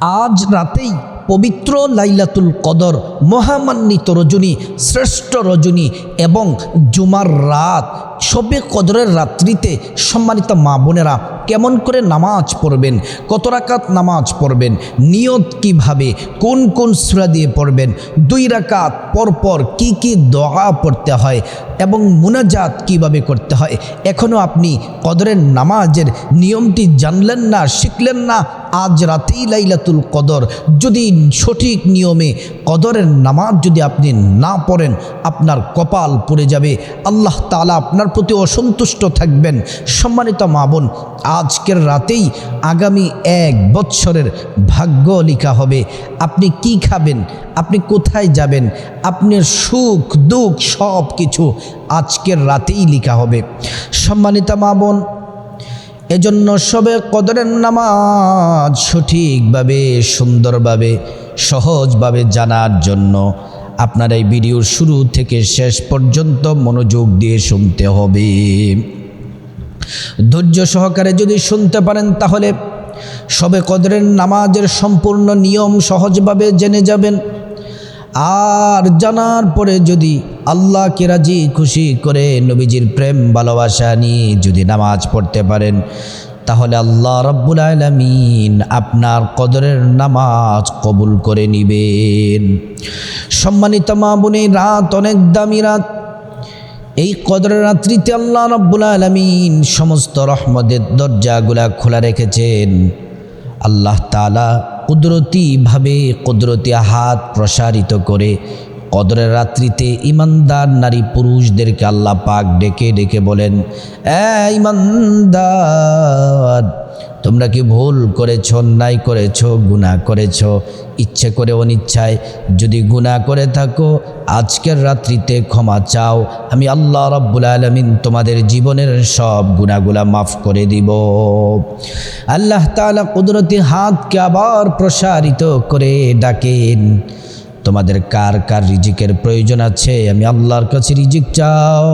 আজ রাতেই পবিত্র লাইলাতুল কদর মহামান্বিত রজনী শ্রেষ্ঠ রজনী এবং জুমার রাত শবে কদরের রাত্রিতে সম্মানিত মা বোনেরা কেমন করে নামাজ পড়বেন? কত রাকাত নামাজ পড়বেন? নিয়ত কীভাবে? কোন কোন সুরা দিয়ে পড়বেন? দুই রাকাত পরপর কি কি দোয়া পড়তে হয় এবং মুনাজাত কীভাবে করতে হয়? এখনও আপনি কদরের নামাজের নিয়মটি জানলেন না, শিখলেন না? আজ রাতেই লাইলাতুল কদর। যদি সঠিক নিয়মে কদরের নামাজ যদি আপনি না পড়েন, আপনার কপাল পড়ে যাবে। আল্লাহ তালা আপনার প্রতি অসন্তুষ্ট থাকবেন। সম্মানিত মা বোন, আজকের রাতেই আগামী এক বৎসরের ভাগ্য লেখা হবে। আপনি কি খাবেন? আপনি কোথায় যাবেন? আপনার সুখ, দুঃখ সব কিছু আজকের রাতেই লেখা হবে। সম্মানিতা মা বোন, এজন্য সবে কদরের নামাজ সঠিকভাবে, সুন্দরভাবে, সহজভাবে জানার জন্য আপনার এই ভিডিওর শুরু থেকে শেষ পর্যন্ত মনোযোগ দিয়ে শুনতে হবে। ধৈর্য সহকারে যদি শুনতে পারেন, তাহলে সবে কদরের নামাজের সম্পূর্ণ নিয়ম সহজভাবে জেনে যাবেন। আর জানার পরে যদি আল্লাহকে রাজি খুশি করে নবীজির প্রেম ভালোবাসা নিয়ে যদি নামাজ পড়তে পারেন তাহলে আল্লাহ রব্বুল আলমিন আপনার কদরের নামাজ কবুল করে নিবেন। সম্মানিত মা বোনে রাত অনেক দামি রাত। এই কদরের রাত্রিতে আল্লাহ রব্বুল আলমিন সমস্ত রহমদের দরজাগুলা খোলা রেখেছেন। আল্লাহ তালা কুদরতিভাবে কুদরতি হাত প্রসারিত করে কদরের রাত্রিতে ইমানদার নারী পুরুষদেরকে আল্লাহ পাক ডেকে ডেকে বলেন ইমানদার, তোমরা কি ভুল করেছ, অন্যায় করেছ, গুনাহ করেছ? ইচ্ছে করে অনিচ্ছায় যদি গুনাহ করে থাকো, আজকের রাত্রিতে ক্ষমা চাও। আমি আল্লাহ রব্বুল আলমিন তোমাদের জীবনের সব গুণাগুলা মাফ করে দিব। আল্লাহ তালা কুদরতি হাতকে আবার প্রসারিত করে ডাকেন। তোমাদের কার কার রিজিকের প্রয়োজন আছে? আমি আল্লাহর কাছে রিজিক চাও।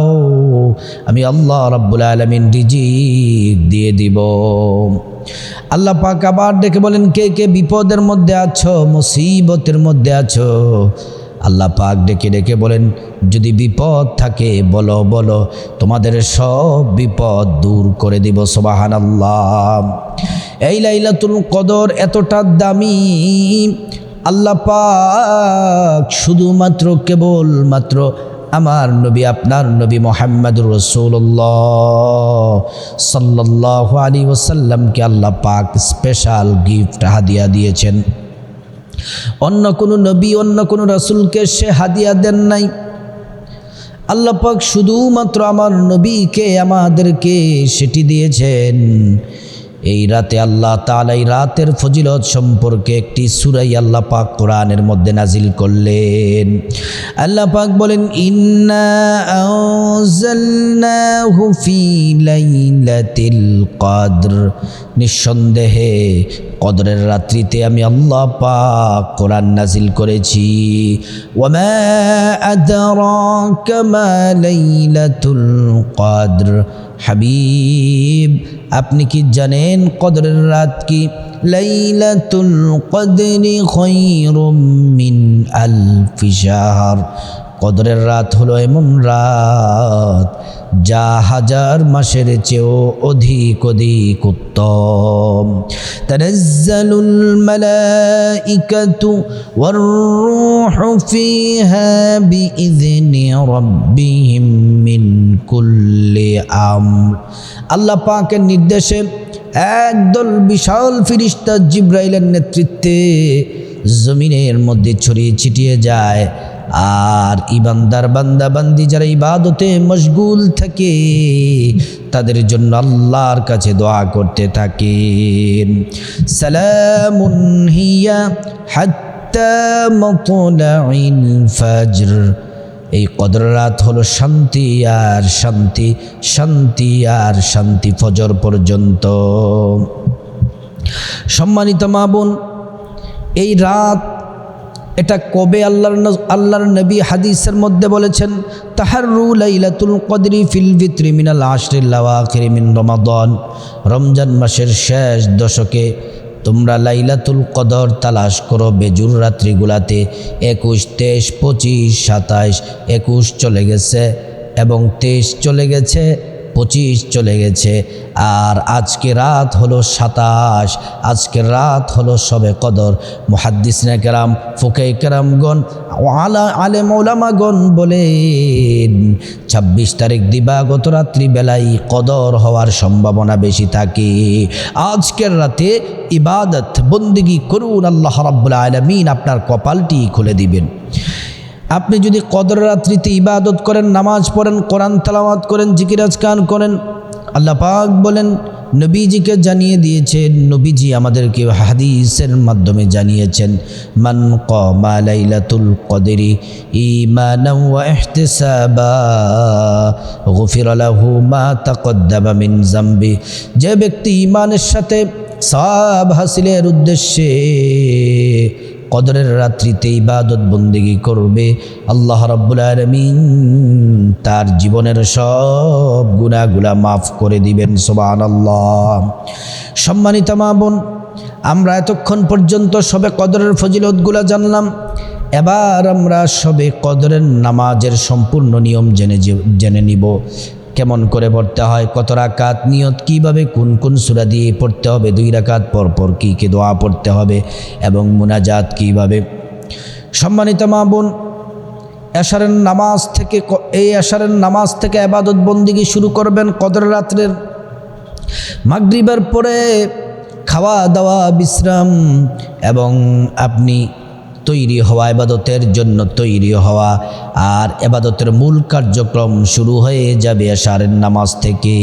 আমি আল্লাহ রব্বুল আলমিন রিজিক দিয়ে দিব। আল্লাহ পাক আবার ডেকে বলেন, কে কে বিপদের মধ্যে আছো, মুসিবতের মধ্যে আছো? আল্লাহ পাক ডেকে ডেকে বলেন, যদি বিপদ থাকে, বলো বলো, তোমাদের সব বিপদ দূর করে দিব সোবাহান আল্লাহ এই লাইলাতুল কদর এতটা দামি আল্লাহ পাক শুধুমাত্র কেবল মাত্র আমার নবী, আপনার নবী মোহাম্মদুর রসুল্লাহ সাল্লাহ আলী ওসাল্লামকে আল্লাহ পাক স্পেশাল গিফট হাদিয়া দিয়েছেন। অন্য কোনো নবী, অন্য কোনো রসুলকে সে হাদিয়া দেন নাই। আল্লাহ পাক শুধুমাত্র আমার নবীকে আমাদেরকে সেটি দিয়েছেন। এই রাতে আল্লাহ তালা এই রাতের ফজিলত সম্পর্কে একটি সুরাই আল্লাহ পাক কোরআনের মধ্যে নাজিল করলেন। আল্লাহ পাক বলেন, ইন্না আনজালনাহু ফি লাইলাতিল নিঃসন্দেহে কদরের রাত্রিতে আমি আল্লাহ পাক কোরআন নাজিল করেছি। ওয়ামা আদরাকা মা লাইলাতুল কদর। হাবিব আপনি কি জানেন কদরের রাত কি? লাইলাতুল কদরি খৈরুম মিন আলফি শাহর। কদরের রাত হলো এমন রাত যা হাজার মাসের চেয়েও অধিক অধিক উত্তম। তানাজ্জালুল মালাইকাতু ওয়ার রূহু ফিহা বিইذনি রাব্বিহিম মিন কুল্লি আমর। আল্লাহ পাকের নির্দেশে একদল বিশাল ফিরিস্তা জিব্রাইলের নেতৃত্বে জমিনের মধ্যে ছড়িয়ে ছিটিয়ে যায়। আর ইবান্দার বান্দা, বান্দি যারা ইবাদতে মশগুল থাকে, তাদের জন্য আল্লাহর কাছে দোয়া করতে থাকেন। ফজর। এই কদর রাত হলো শান্তি আর শান্তি শান্তি আর শান্তি ফজর পর্যন্ত। সম্মানিত মা বোন, এই রাত এটা কবে আল্লাহর আল্লাহর নবী হাদিসের মধ্যে বলেছেন তাহার লাইলাতুল কদরি ফিল ভিত্রি মিনাল আশরিল মিন রমাদন। রমজান মাসের শেষ দশকে তোমরা লাইলাতুল কদর তালাশ করো, বেজুর রাত্রিগুলাতে একুশ, তেইশ, পঁচিশ, সাতাইশ, একুশ চলে গেছে এবং তেইশ চলে গেছে। পঁচিশ চলে গেছে। আর আজকে রাত হলো সাতাশ আজকের রাত হলো সবে কদর। মুহাদ্দিসনে কেরাম ফুকে কেরামগণ, আলা আলে মৌলামাগণ বলেন, ছাব্বিশ তারিখ দিবাগত রাত্রি বেলায় কদর হওয়ার সম্ভাবনা বেশি থাকে। আজকের রাতে ইবাদত, বন্দিগি করুন আল্লাহ রাব্বুল আলমিন, আপনার কপালটি খুলে দিবেন। আপনি যদি কদর রাত্রিতে ইবাদত করেন, নামাজ পড়েন, কোরআন তালামাত করেন জিকিরাজ কান করেন, আল্লাহ পাক বলেন, নবীজিকে জানিয়ে দিয়েছেন, নবীজি আমাদেরকে হাদিসের মাধ্যমে জানিয়েছেন, মান কমা লাইলাতুল কদরি ওয়া ইহতিসাবা, গুফির লাহু মা তাকদ্দামা মিন জামবি যে ব্যক্তি ঈমানের সাথে সব হাসিলের উদ্দেশ্যে কদরের রাত্রিতে ইবাদত বন্দিগি করবে আল্লাহ রাব্বুল আলমিন। তার জীবনের সব গুণাগুলা মাফ করে দিবেন সোবান আল্লাহ সম্মানিত মা বোন, আমরা এতক্ষণ পর্যন্ত সবে কদরের ফজিলতগুলা জানলাম। এবার আমরা সবে কদরের নামাজের সম্পূর্ণ নিয়ম জেনে জেনে নিব। কেমন করে পড়তে হয়, কত রাকাত, নিয়ত কীভাবে, কোন কোন সুরা দিয়ে পড়তে হবে, দুই রাকাত পর পর কী কী দোয়া পড়তে হবে এবং মুনাজাত কীভাবে। সম্মানিত মা বোন, এশারের নামাজ থেকে এই এশারের নামাজ থেকে আবাদত বন্দিগি শুরু করবেন কদর রাত্রের? মাগরিবের পরে খাওয়া দাওয়া বিশ্রাম এবং আপনি তৈরি হওয়া, এবাদতের জন্য তৈরি হওয়া। আর এবাদতের মূল কার্যক্রম শুরু হয়ে যাবে এশারের নামাজ থেকে।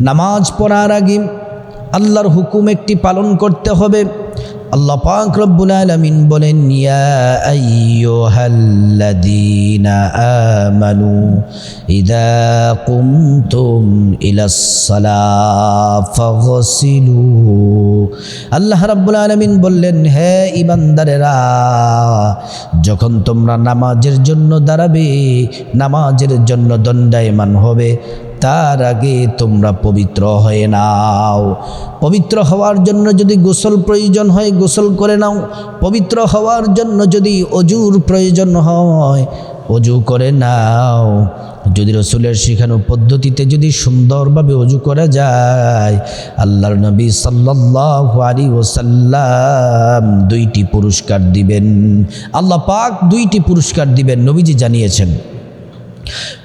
নামাজ পড়ার আগে আল্লাহর হুকুম একটি পালন করতে হবে। আল্লাহ পাক রব্বুল আলামিন বলেন, ইয়া আইয়ুহাল্লাযীনা আমানু ইযা কুমতুম ইলাস সালাহ ফাগসিলু। আল্লাহ রাব্বুল আলামিন বললেন, হে ইমানদারেরা যখন তোমরা নামাজের জন্য দাঁড়াবে, নামাজের জন্য দণ্ডায়মান হবে তার আগে তোমরা পবিত্র হয়ে নাও। পবিত্র হওয়ার জন্য যদি গোসল প্রয়োজন হয়, গোসল করে নাও। পবিত্র হওয়ার জন্য যদি অজুর প্রয়োজন হয়, অজু করে নাও। যদি রসুলের শেখানো পদ্ধতিতে যদি সুন্দরভাবে অজু করা যায়, আল্লাহর নবী সাল্লাহ আলী ওসাল্লাম দুইটি পুরস্কার দিবেন। আল্লাহ পাক দুইটি পুরস্কার দিবেন, নবীজি জানিয়েছেন।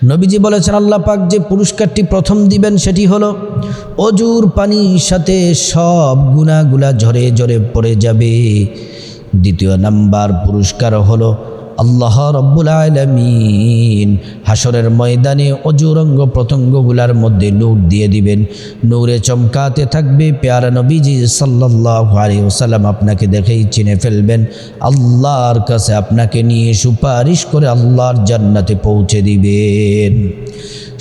নবীজি বলেছেন, আল্লাহ পাক যে পুরস্কারটি প্রথম দিবেন সেটি হলো, অজুর পানির সাথে সব গুণাগুলা ঝরে ঝরে পড়ে যাবে। দ্বিতীয় নাম্বার পুরস্কার হলো আল্লাহ রব্বুল আলমিন হাসরের ময়দানে অজুরঙ্গ প্রত্যঙ্গগুলার মধ্যে নূর দিয়ে দিবেন। নূরে চমকাতে থাকবে পেয়ারা নবীজি সাল্লাহ আলী আপনাকে দেখেই চিনে ফেলবেন। আল্লাহর কাছে আপনাকে নিয়ে সুপারিশ করে আল্লাহর জান্নাতে পৌঁছে দিবেন।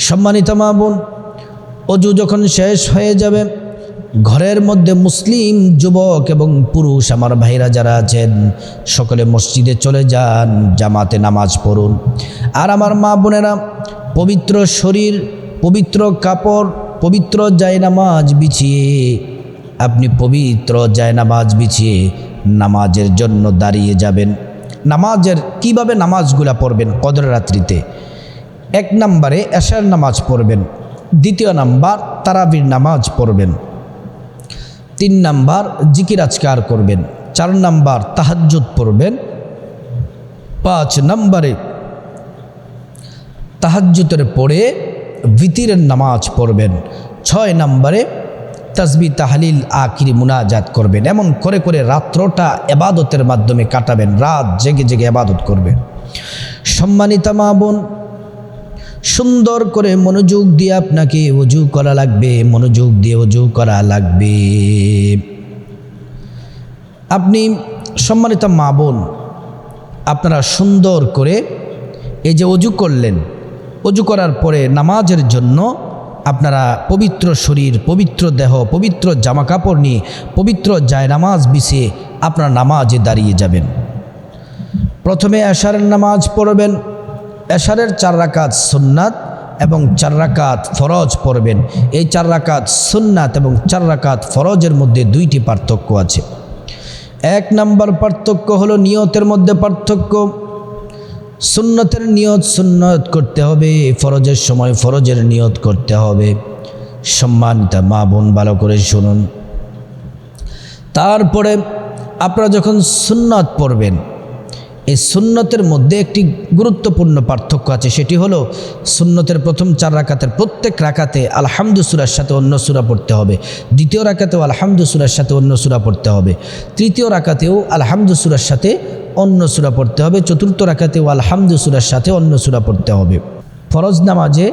সম্মানিত মা বোন, অজু যখন শেষ হয়ে যাবে ঘরের মধ্যে মুসলিম যুবক এবং পুরুষ, আমার ভাইরা যারা আছেন, সকলে মসজিদে চলে যান, জামাতে নামাজ পড়ুন। আর আমার মা বোনেরা, পবিত্র শরীর, পবিত্র কাপড়, পবিত্র জায়নামাজ বিছিয়ে, আপনি পবিত্র জায়নামাজ বিছিয়ে নামাজের জন্য দাঁড়িয়ে যাবেন। নামাজের, কীভাবে নামাজগুলা পড়বেন কদর রাত্রিতে এক নম্বরে এশার নামাজ পড়বেন। দ্বিতীয় নাম্বার, তারাবির নামাজ পড়বেন। তিন নাম্বার জিকির আজকার করবেন, চার নাম্বার তাহাজ্জুদ পড়বেন, পাঁচ নম্বরে তাহাজ্জুতের পড়ে ভিতিরের নামাজ পড়বেন, ছয় নম্বরে তসবি তাহলিল আকিরি মুনাজাত করবেন, এমন করে করে রাত্রটা এবাদতের মাধ্যমে কাটাবেন, রাত জেগে জেগে এবাদত করবেন। সম্মানিতা মা বোন সুন্দর করে মনোযোগ দিয়ে আপনাকে অজু করা লাগবে, মনোযোগ দিয়ে অজু করা লাগবে। আপনি সম্মানিত মা বোন, আপনারা সুন্দর করে এই যে অজু করলেন অজু করার পরে নামাজের জন্য আপনারা পবিত্র শরীর, পবিত্র দেহ, পবিত্র জামা কাপড় নিয়ে পবিত্র জায় নামাজ বিছিয়ে আপনারা নামাজে দাঁড়িয়ে যাবেন। প্রথমে এশারের নামাজ পড়বেন এশারের চার রাকাত সুন্নাত এবং চার রাকাত ফরজ পড়বেন। এই চার রাকাত সুন্নাত এবং চার রাকাত ফরজের মধ্যে দুইটি পার্থক্য আছে। এক নাম্বার পার্থক্য হলো নিয়তের মধ্যে পার্থক্য। সুন্নতের নিয়ত সুন্নত করতে হবে, ফরজের সময় ফরজের নিয়ত করতে হবে। সম্মানিতা মা বোন, ভালো করে শুনুন। তারপরে আপনারা যখন সুন্নত পড়বেন এই সুন্নতের মধ্যে একটি গুরুত্বপূর্ণ পার্থক্য আছে, সেটি হলো সুন্নতের প্রথম চার রাকাতের প্রত্যেক রাকাতে আলহামদু সুরার সাথে অন্য সুরা পড়তে হবে, দ্বিতীয় রাকাতেও আলহামদু সুরার সাথে অন্য সুরা পড়তে হবে, তৃতীয় রাকাতেও আলহামদু সুরার সাথে অন্য সুরা পড়তে হবে, চতুর্থ রাকাতেও আলহামদু সুরার সাথে অন্য সুরা পড়তে হবে। ফরজ নামাজে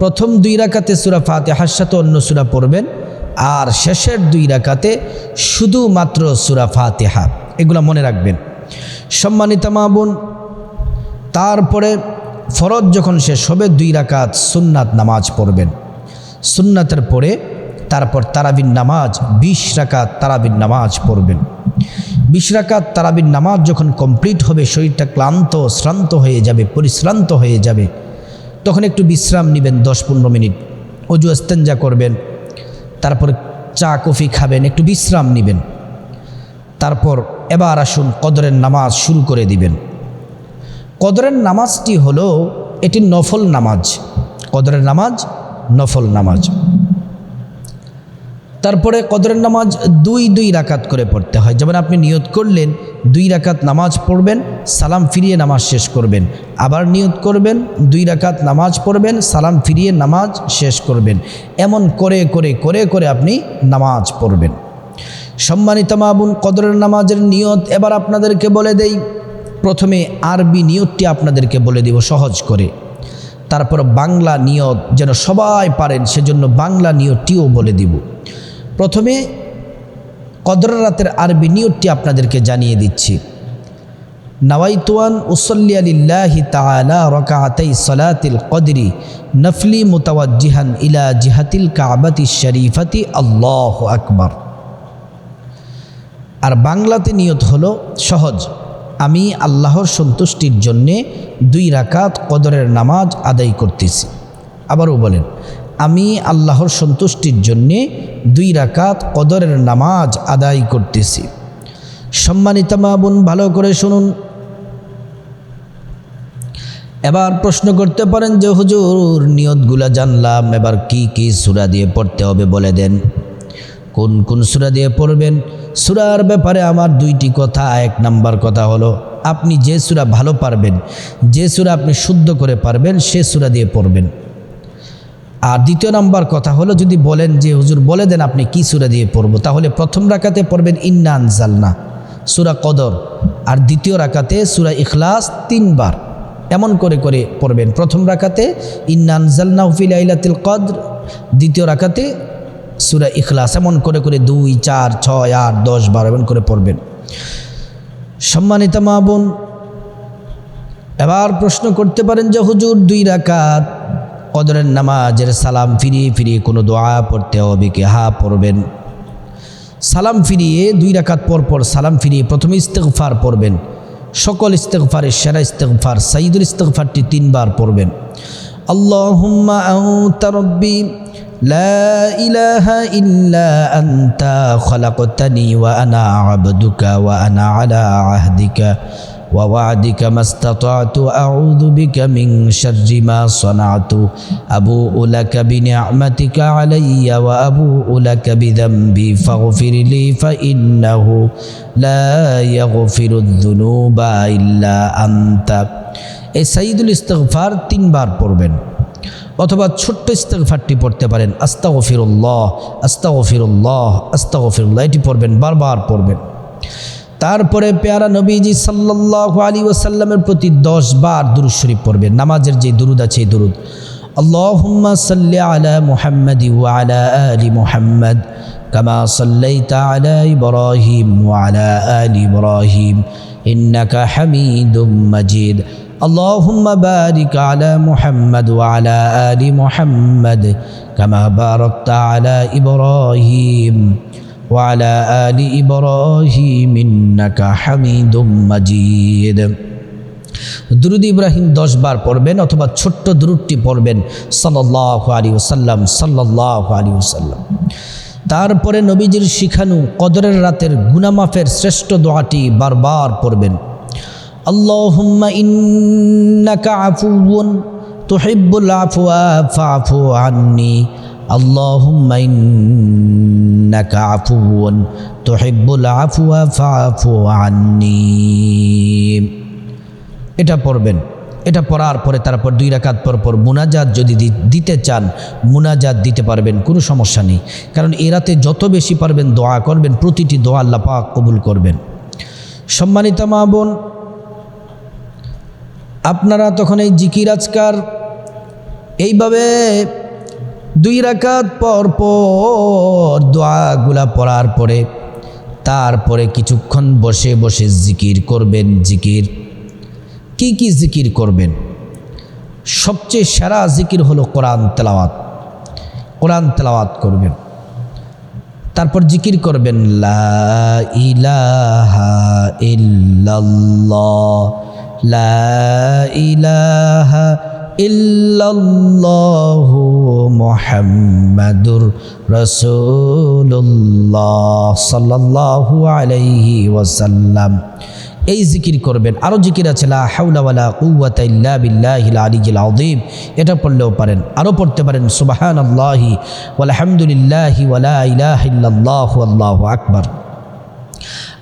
প্রথম দুই রাকাতে সুরা ফাতেহার সাথে অন্য সুরা পড়বেন, আর শেষের দুই রাকাতে শুধুমাত্র সুরা ফাতেহা, এগুলো মনে রাখবেন। সম্মানিত মা বোন, তারপরে ফরজ যখন শেষ হবে, দুই রাকাত সুন্নাত নামাজ পড়বেন। সুন্নাতের পরে তারপর তারাবিন নামাজ, বিশ রাকাত তারাবিন নামাজ পড়বেন। বিশ রাকাত তারাবিন নামাজ যখন কমপ্লিট হবে, শরীরটা ক্লান্ত, শ্রান্ত হয়ে যাবে, পরিশ্রান্ত হয়ে যাবে, তখন একটু বিশ্রাম নেবেন দশ পনেরো মিনিট। অজু আস্তেঞ্জা করবেন, তারপর চা, কফি খাবেন, একটু বিশ্রাম নেবেন। তারপর এবার আসুন কদরের নামাজ শুরু করে দিবেন। কদরের নামাজটি হলো এটি নফল নামাজ। কদরের নামাজ, নফল নামাজ। তারপরে কদরের নামাজ দুই দুই রাকাত করে পড়তে হয়। যেমন আপনি নিয়ত করলেন, দুই রাকাত নামাজ পড়বেন, সালাম ফিরিয়ে নামাজ শেষ করবেন। আবার নিয়ত করবেন, দুই রাকাত নামাজ পড়বেন, সালাম ফিরিয়ে নামাজ শেষ করবেন। এমন করে করে করে করে আপনি নামাজ পড়বেন। সম্মানিত মাবুন কদরের নামাজের নিয়ত এবার আপনাদেরকে বলে দেই। প্রথমে আরবি নিয়তটি আপনাদেরকে বলে দিব সহজ করে। তারপর বাংলা নিয়ত যেন সবাই পারেন, সেজন্য বাংলা নিয়তটিও বলে দিব। প্রথমে কদর রাতের আরবি নিয়তটি আপনাদেরকে জানিয়ে দিচ্ছি। নওয়াইতুয়ান উসল্লি আলিল্লাহি তাআলা রকাআতাই সলাতিল কদরি নফলি মুতাওয়াজ্জিহান ইলা জিহাতিল কাবাতি শরীফাতি আল্লাহ আকবার। আর বাংলাতে নিয়ত হলো সহজ। আমি আল্লাহর সন্তুষ্টির জন্যে দুই রাকাত কদরের নামাজ আদায় করতেছি। আবারও বলেন, আমি আল্লাহর সন্তুষ্টির জন্যে দুই রাকাত কদরের নামাজ আদায় করতেছি। সম্মানিত মা বোন, ভালো করে শুনুন। এবার প্রশ্ন করতে পারেন যে, হুজুর, নিয়তগুলা জানলাম, এবার কি কি সুরা দিয়ে পড়তে হবে বলে দেন? কোন কোন সুরা দিয়ে পড়বেন? সুরার ব্যাপারে আমার দুইটি কথা, এক নাম্বার কথা হলো, আপনি যে সুরা ভালো পারবেন, যে সুরা আপনি শুদ্ধ করে পারবেন, সে সুরা দিয়ে পড়বেন। আর দ্বিতীয় নাম্বার কথা হলো, যদি বলেন যে, হুজুর বলে দেন আপনি কি সুরা দিয়ে পড়ব, তাহলে প্রথম রাকাতে পড়বেন, ইন্না আনজালনা সুরা কদর। আর দ্বিতীয় রাকাতে সুরা ইখলাস তিনবার। এমন করে করে পড়বেন। প্রথম রাকাতে, ইন্না আনজালনা হুফিল আইলাতিল কদর দ্বিতীয় রাকাতে সুরা ইখলাস এমন করে করে দুই, চার, ছয়, আট, দশ, বারো এমন করে পড়বেন। সম্মানিত মা বোন, এবার প্রশ্ন করতে পারেন যে হুজুর দুই রাকাত কদরের নামাজের সালাম ফিরিয়ে ফিরিয়ে কোনো দোয়া পড়তে হবে কি? হা, পড়বেন। সালাম ফিরিয়ে দুই রাকাত পর পর সালাম ফিরিয়ে প্রথমে ইস্তেকফার পড়বেন। সকল ইস্তেকফারের সেরা ইস্তেকফার সাইদুল ইস্তেকফারটি তিনবার পড়বেন। আল্লাহুম্মা আউতা রব্বি لا إله إلا أنت خلقتني وأنا عبدك وأنا على عهدك ووعدك ما استطعت أعوذ بك من شر ما صنعت أبوء لك بنعمتك علي وأبوء لك بذنبي فاغفر لي فإنه لا يغفر الذنوب إلا أنت এই সাইদুল ইস্তফার তিনবার পড়বেন অথবা ছোট্ট ইস্তেগফারটি পড়তে পারেন। আস্তা গফিরুল্লাহ আস্তা গফিরুল্লাহ আস্তা গফিরুল্লাহ এটি পড়বেন, বারবার পড়বেন। তারপরে পেয়ারা নবীজি সাল্লাহ আলী ওসাল্লামের প্রতি দশ বার দুরুদ শরীফ পড়বেন। নামাজের যে দুরুদ আছে এই দুরুদ। আল্লাহুম্মা সাল্লি আলা মুহাম্মাদি ওয়া আলা আলি মুহাম্মদ কামা সাল্লাইতা اللهم بارك على محمد وعلى آل محمد كما باركت على إبراهيم وعلى آل إبراهيم إنك حميد مجيد দুরুদ ইব্রাহিম দশ বার পড়বেন অথবা ছোট্ট দুরুদটি পড়বেন সাল্লাহ আলী ওসাল্লাম সাল্লাহ আলী ওসাল্লাম তারপরে নবীজির শিখানু কদরের রাতের গুনামাফের শ্রেষ্ঠ দোয়াটি বারবার পড়বেন আল্লাহুম্মা ইন্নাকা আফুউন তুহিব্বুল আফওয়া ফাফু আন্নি। আল্লাহুম্মা ইন্নাকা আফুউন তুহিব্বুল আফওয়া ফাফু আন্নি। এটা পড়বেন। এটা পড়ার পরে তারপর দুই রাকাত পর পর মুনাজাত যদি দিতে চান, মুনাজাত দিতে পারবেন, কোনো সমস্যা নেই। কারণ এ রাতে যত বেশি পারবেন দোয়া করবেন, প্রতিটি দোয়া আল্লাহ পাক কবুল করবেন। সম্মানিত মা বোন আপনারা তখন এই জিকির আজকার এইভাবে দুই রাকাত পর পর দোয়াগুলা পড়ার পরে তারপরে কিছুক্ষণ বসে বসে জিকির করবেন, জিকির। কি কি জিকির করবেন? সবচেয়ে সেরা জিকির হলো কোরআন তেলাওয়াত। কোরআন তেলাওয়াত করবেন। তারপর জিকির করবেন, লা ইলাহা ইল্লাল্লাহ। লা ইলাহা ইল্লাল্লাহু মুহাম্মাদুর রাসূলুল্লাহ সাল্লাল্লাহু আলাইহি ওয়াসাল্লাম। এই জিকির করবেন। আরও জিকির আছে, লা হাওলা ওয়ালা কুওয়াতা ইল্লা বিল্লাহিল আলিয়্যিল আযীম। এটা পড়লেও পারেন। আরও পড়তে পারেন, সুবহানাল্লাহি ওয়ালহামদুলিল্লাহি ওয়ালা ইলাহা ইল্লাল্লাহু আল্লাহু আকবার।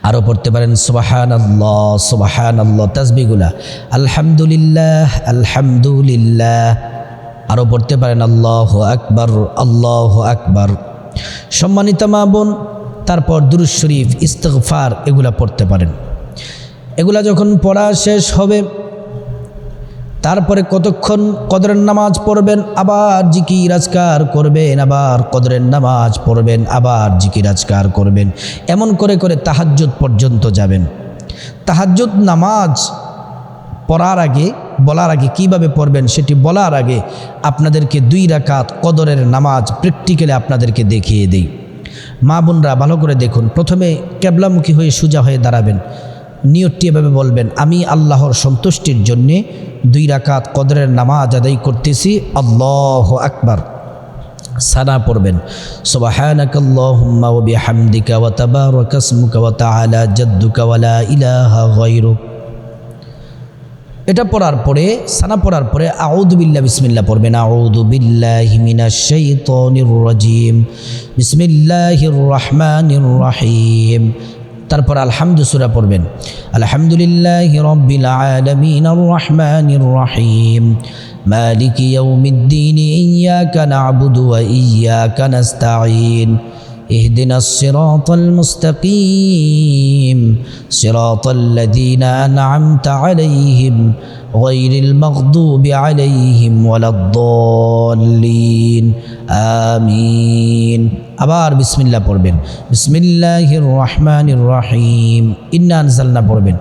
আরও পড়তে পারেন সুবাহান আল্লাহ সুবাহান আল্লাহ তাজবিগুলা আলহামদুলিল্লাহ আলহামদুলিল্লাহ। আরও পড়তে পারেন, আল্লাহ আকবর আল্লাহ আকবর। সম্মানিত মা বোন, তারপর দুরুজ শরীফ ইস্তফার এগুলা পড়তে পারেন। এগুলা যখন পড়া শেষ হবে তারপরে কতক্ষণ কদরের নামাজ পড়বেন? আবার জিকির আজকার করবেন, আবার কদরের নামাজ পড়বেন, আবার জিকির আজকার করবেন। এমন করে করে তাহাজ্জুদ পর্যন্ত যাবেন। তাহাজ্জুদ নামাজ পড়ার আগে, বলার আগে কীভাবে পড়বেন সেটি বলার আগে আপনাদেরকে দুই রাকাত কদরের নামাজ প্র্যাকটিক্যালি আপনাদেরকে দেখিয়ে দেই। মা বোনরা ভালো করে দেখুন। প্রথমে ক্যাবলামুখী হয়ে সোজা হয়ে দাঁড়াবেন। নিয়তটি এভাবে বলবেন, আমি আল্লাহর সন্তুষ্টির জন্যে দুই রাকাত কদরের নামাজ আদায় করতেছি। আল্লাহ আকবার। সানা পড়বেন লা ইলাহা এটা পড়ার পরে, সানা পড়ার পরে আউদু বিল্লাহ, বিসমিল্লাহ পড়বেন আউদু বিল্লাহি রাজিম, বিসমিল্লাহির রহমানির রহিম। তারপর আলহামদু সূরা পড়বেন আলহামদুলিল্লাহি রাব্বিল আলামিন আর রহমানির রহিম মালিকি ইয়াউমিদ্দিন ইয়াকা না'বুদু ওয়া ইয়াকা নাস্তাঈন اهدنا الصراط المستقيم صراط الذين أنعمت عليهم غير المغضوب عليهم ولا الضالين. آمين. أبار بسم الله بربين بسم الله الرحمن الرحيم إنا أنزلنا بربين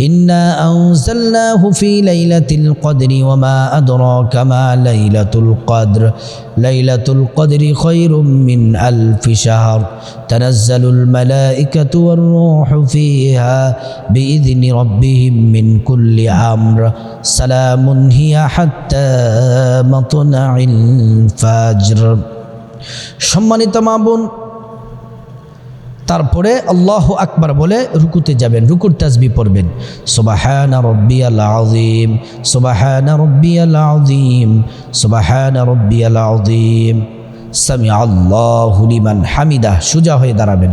إنا أنزلناه في ليلة القدر وما أدراك ما ليلة القدر ليلة القدر خير من ألف شهر تنزل الملائكة والروح فيها بإذن ربهم من كل أمر সালামুন হিয়া হাত্তা মাতলাইল ফাজর। সম্মানিত মা বোন, তারপরে আল্লাহ আকবার বলে রুকুতে যাবেন, রুকুর তাজবি পড়বেন। সুবাহানা রব্বিয়াল আযীম, সুবাহানা রব্বিয়াল আযীম, সুবাহানা রব্বিয়াল আযীম। সামি আল্লাহু লিমান হামিদা সুজা হয়ে দাঁড়াবেন।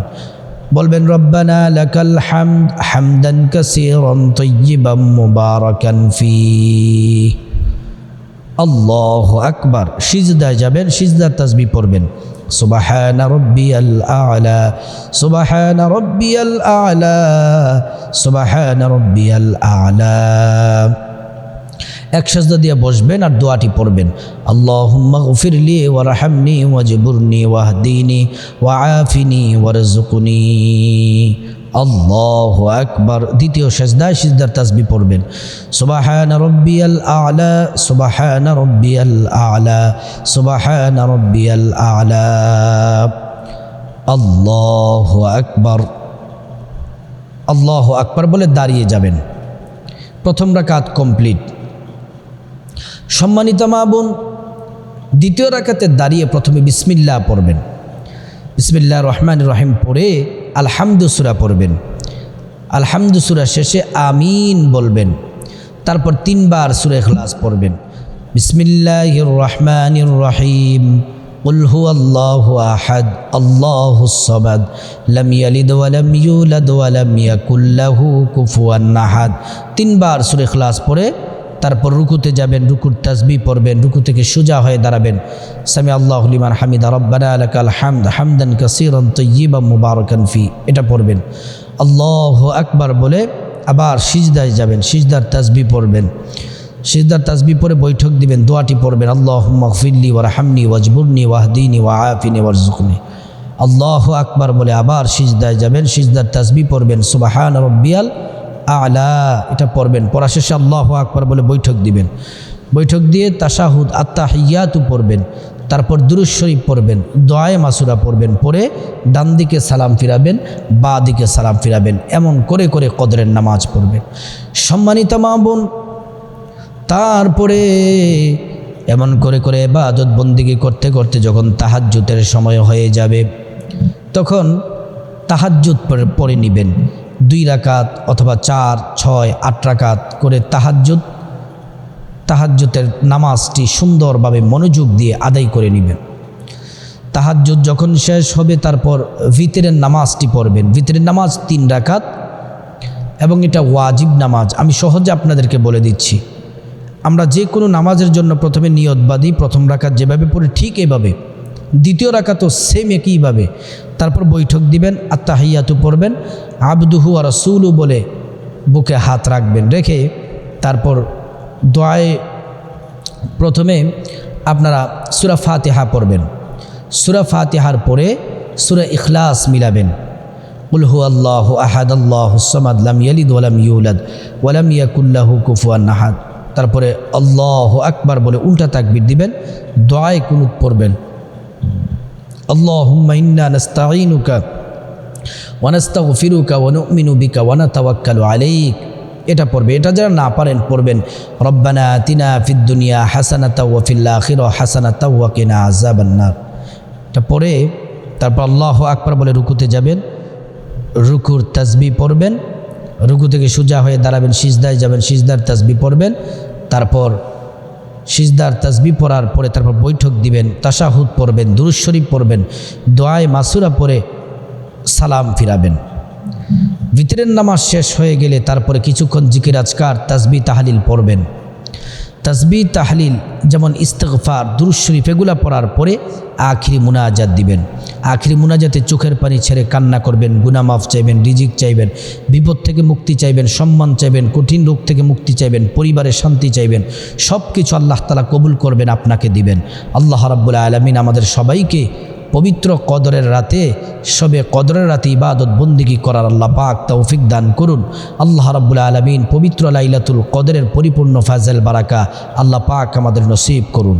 বলবেন, রব্বানা লাকাল হামদ হামদান কাসীরান তাইয়িবান মুবারাকান ফীহ। আল্লাহ আকবার। সিজদায় যাবেন, সিজদার তাসবি পড়বেন। সুবাহান রব্বিয়াল আলা, সুবাহান রব্বিয়াল আলা, সুবাহান রব্বিয়াল আলা। এক সাজদা দিয়ে বসবেন আর দোয়াটি পড়বেন। আল্লাহুম্মা গফিরলি ওয়ারহামনি ওয়াজবুরনি ওয়াহদিনি ওয়াআফিনি ওয়ারজুকনি আল্লাহ আকবার। দ্বিতীয় সেজদায় সিজদার তাসবি পড়বেন। সুবাহান রব্বিয়াল আলা, সুবাহান রব্বিয়াল আলা, সুবাহান রব্বিয়াল আলা। আল্লাহ আকবার। আল্লাহ আকবার বলে দাঁড়িয়ে যাবেন। প্রথম রাকাত কমপ্লিট। সম্মানিত মা বোন দ্বিতীয় রাকাতে দাঁড়িয়ে প্রথমে বিসমিল্লা পড়বেন বিসমিল্লা রহমান রহিম পড়ে আলহামদু সুরা পড়বেন আলহামদু সুরা শেষে আমিন বলবেন তারপর তিনবার সুরে খলাস পড়বেন বিসমিল্লাহ রহমান রহিম قل هو الله أحد الله الصمد لم يلد ولم يولد ولم يكن له كفوا أحد তিনবার সুরে খলাস পড়ে তারপর রুকুতে যাবেন, রুকুর তাসবি পড়বেন, রুকু থেকে সোজা হয়ে দাঁড়াবেন। সামি আল্লাহ লিমান হামিদা, রব্বানা আলাকাল হামদ হামদান কাসিরান তৈয়িবা মুবারকান ফি। এটা পড়বেন। আল্লাহ আকবার বলে আবার সিজদায় যাবেন, সিজদার তাসবি পড়বেন। সিজদার তাসবি পরে বৈঠক দিবেন, দোয়াটি পড়বেন আল্লাহ মকফিল্লি ওয়ার হামনি ওয়াজবুরনি ওয়াহদিনী ওয়া আফিনি ওয়ারজুকনি আল্লাহ আকবার বলে আবার সিজদায় যাবেন, সিজদার তাসবি পড়বেন। সুবাহান রব্বিয়াল আলা, এটা পড়বেন। পড়া শেষে আল্লাহ আকবার বলে বৈঠক দিবেন। বৈঠক দিয়ে তাশাহুদ আত্মাহিয়াতু পড়বেন। তারপর দুরুজ শরীফ পড়বেন। দোয়ায় মাসুরা পড়বেন। পরে ডান দিকে সালাম ফিরাবেন, বা দিকে সালাম ফিরাবেন। এমন করে করে কদরের নামাজ পড়বেন। সম্মানিত মা বোন, তারপরে এমন করে করে বাদত বন্দিগি করতে করতে যখন তাহাজ্জুতের সময় হয়ে যাবে, তখন তাহাজ্জুত পরে- নেবেন। দুই রাকাত অথবা চার, ছয়, আট রাকাত করে তাহাজ্জুদ তাহাজ্জুতের নামাজটি সুন্দরভাবে মনোযোগ দিয়ে আদায় করে নেবেন। তাহাজ্জুদ যখন শেষ হবে, তারপর ভিতরের নামাজটি পড়বেন। ভিতরের নামাজ তিন রাকাত এবং এটা ওয়াজিব নামাজ। আমি সহজে আপনাদেরকে বলে দিচ্ছি, আমরা যে কোনো নামাজের জন্য প্রথমে নিয়তবাদী, প্রথম রাকাত যেভাবে পড়ি ঠিক এভাবে, দ্বিতীয় রাকাতও সেম একইভাবে। তারপর বৈঠক দিবেন আত্মাহিয়াতু পড়বেন। আবদুহু আর রসুলু বলে বুকে হাত রাখবেন। রেখে তারপর দোয়ায় প্রথমে আপনারা সুরা ফাতিহা পড়বেন। সুরা ফাতিহার পরে সুরা ইখলাস মিলাবেন। উলহু আল্লাহ আহাদ, আল্লাহ সমাদ, লাম ইয়ালিদ ওয়ালাম ইউলাদ ওয়ালাম ইয়াকুল্লাহু কুফুয়ান নাহাদ তারপরে আল্লাহ আকবার বলে উল্টা তাকবির দিবেন। দোয়ায় কুনুত পড়বেন। নাস্তাঈনুকা ওয়ানাস্তাগফিরুকা ওয়া নুমিনু বিকা ওয়া নাতাওয়াক্কালু আলাইক এটা পড়বে, এটা যারা না পারেন পড়বেন। রব্বানা তিনা ফিদ দুনিয়া হাসানাতা ওয়া ফিল আখিরা হাসানাতা ওয়া কিনা আযাবান নার। এটা পড়ে, তারপর আল্লাহ আকবার বলে রুকুতে যাবেন, রুকুর তাসবি পড়বেন, রুকু থেকে সোজা হয়ে দাঁড়াবেন, সিজদায় যাবেন, সিজদার তাসবি পড়বেন, তারপর সিজদার তাসবি পড়ার পরে তারপর বৈঠক দিবেন, তাশাহুদ পড়বেন দুরুশরীফ পড়বেন, দোয়ায় মাসুরা পরে সালাম ফিরাবেন। ভিতরের নামাজ শেষ হয়ে গেলে তারপরে কিছুক্ষণ জিকির আজকার তাসবি তাহালিল পড়বেন। তাসবি, তাহলিল, যেমন ইস্তফার দুরুশরীফ এগুলা পড়ার পরে আখিরি মুনাজাত দিবেন। আখিরি মুনাজাতে চোখের পানি ছেড়ে কান্না করবেন গুনামাফ চাইবেন, রিজিক চাইবেন, বিপদ থেকে মুক্তি চাইবেন, সম্মান চাইবেন, কঠিন রোগ থেকে মুক্তি চাইবেন, পরিবারে শান্তি চাইবেন সব কিছু আল্লাহ তালা কবুল করবেন, আপনাকে দিবেন। আল্লাহ রাব্বুল আলমিন আমাদের সবাইকে পবিত্র কদরের রাতে, সবে কদরের রাতে ইবাদত বন্দিগি করার আল্লাহ পাক তৌফিক দান করুন। আল্লাহ রাবুল আলমিন পবিত্র লাইলাতুল কদরের পরিপূর্ণ ফাজল বারাকা আল্লাহ পাক আমাদের নসিব করুন।